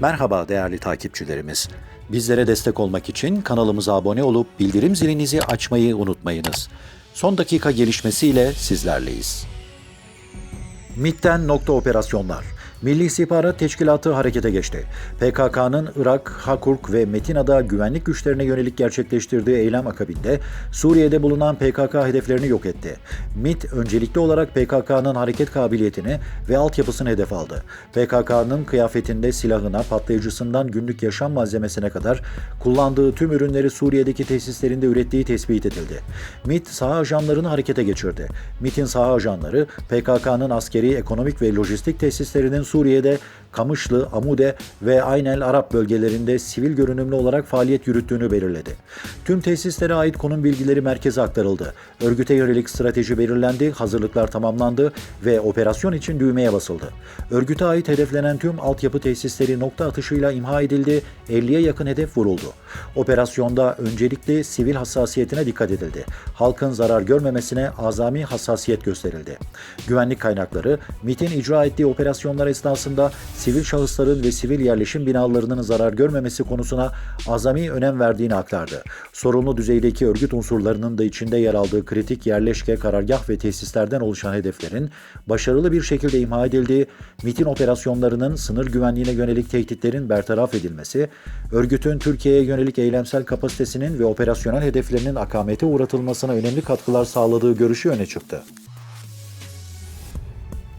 Merhaba değerli takipçilerimiz. Bizlere destek olmak için kanalımıza abone olup bildirim zilinizi açmayı unutmayınız. Son dakika gelişmesiyle sizlerleyiz. MİT'ten nokta operasyonlar. Milli İstihbarat Teşkilatı harekete geçti. PKK'nın Irak, Hakurk ve Metina'da güvenlik güçlerine yönelik gerçekleştirdiği eylem akabinde Suriye'de bulunan PKK hedeflerini yok etti. MİT öncelikli olarak PKK'nın hareket kabiliyetini ve altyapısını hedef aldı. PKK'nın kıyafetinde silahına, patlayıcısından günlük yaşam malzemesine kadar kullandığı tüm ürünleri Suriye'deki tesislerinde ürettiği tespit edildi. MİT saha ajanlarını harekete geçirdi. MİT'in saha ajanları PKK'nın askeri, ekonomik ve lojistik tesislerinin Suriye'de Kamışlı, Amude ve Aynel Arap bölgelerinde sivil görünümlü olarak faaliyet yürüttüğünü belirledi. Tüm tesislere ait konum bilgileri merkeze aktarıldı. Örgüte yönelik strateji belirlendi, hazırlıklar tamamlandı ve operasyon için düğmeye basıldı. Örgüte ait hedeflenen tüm altyapı tesisleri nokta atışıyla imha edildi, 50'ye yakın hedef vuruldu. Operasyonda öncelikle sivil hassasiyetine dikkat edildi. Halkın zarar görmemesine azami hassasiyet gösterildi. Güvenlik kaynakları MİT'in icra ettiği operasyonlar esnasında sivil şahısların ve sivil yerleşim binalarının zarar görmemesi konusuna azami önem verdiğini aktardı. Sorumlu düzeydeki örgüt unsurlarının da içinde yer aldığı kritik yerleşke, karargah ve tesislerden oluşan hedeflerin başarılı bir şekilde imha edildiği, MİT'in operasyonlarının sınır güvenliğine yönelik tehditlerin bertaraf edilmesi, örgütün Türkiye'ye yönelik eylemsel kapasitesinin ve operasyonel hedeflerinin akamete uğratılmasına önemli katkılar sağladığı görüşü öne çıktı.